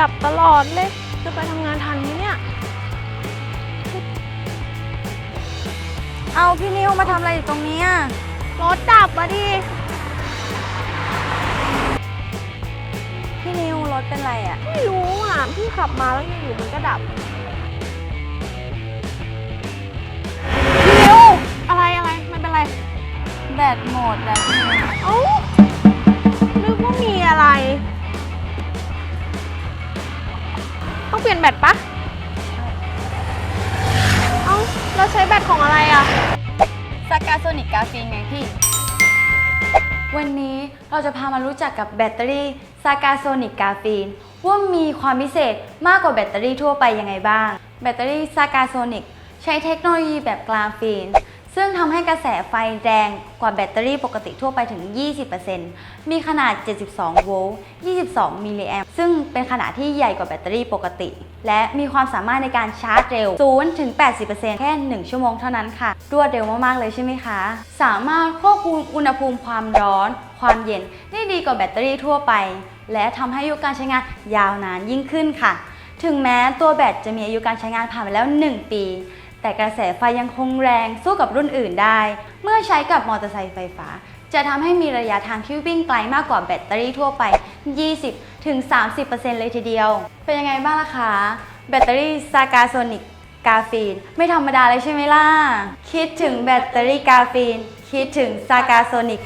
ดับตลอดเลย จะไปทำงานทันไหมเนี่ย เอาพี่นิวมาทำอะไรอยู่ตรงเนี้ยรถดับมาดิ พี่นิวรถเป็นไรอะ่ะไม่รู้อะ พี่ขับมาแล้วอยู่ๆมันก็ดับ ต้องเปลี่ยนแบตปะเอ้าเราใช้แบตของอะไรอะสกาโซนิกกาฟีนไงพี่ วันนี้เราจะพามารู้จักกับแบตเตอรี่ซากาโซนิกกาฟีนว่ามีความพิเศษมากกว่าแบตเตอรี่ทั่วไปยังไงบ้าง แบตเตอรี่ซากาโซนิกใช้เทคโนโลยีแบบกราฟีน ซึ่งทำให้กระแสไฟแรงกว่าแบตเตอรี่ปกติทั่วไปถึง 20%มีขนาด 72 โวลต์ 22 มิลลิแอมป์ซึ่งเป็นขนาดที่ใหญ่กว่าแบตเตอรี่ปกติ และมีความสามารถในการชาร์จเร็ว 0 ถึง 80%แค่ 1 ชั่วโมงเท่านั้นค่ะ รวดเร็วมาก ๆ เลยใช่ไหมคะ สามารถควบคุมอุณหภูมิความร้อน ความเย็นได้ดีกว่าแบตเตอรี่ทั่วไป และทำให้อายุการใช้งานยาวนานยิ่งขึ้นค่ะ ถึงแม้ตัวแบตจะมีอายุการใช้งานผ่านไปแล้ว 1 ปี แต่กระแสไฟยังคงแรงสู้กับรุ่นอื่นได้ เมื่อใช้กับมอเตอร์ไซค์ไฟฟ้า จะทำให้มีระยะทางที่วิ่งไกลมากกว่าแบตเตอรี่ทั่วไป 20-30%เลยทีเดียว เป็นยังไงบ้างล่ะคะ แบตเตอรี่ซากาโซนิกกาฟีน ไม่ธรรมดาเลยใช่ไหมล่ะ คิดถึงแบตเตอรี่กาฟีน คิดถึงซากาโซนิก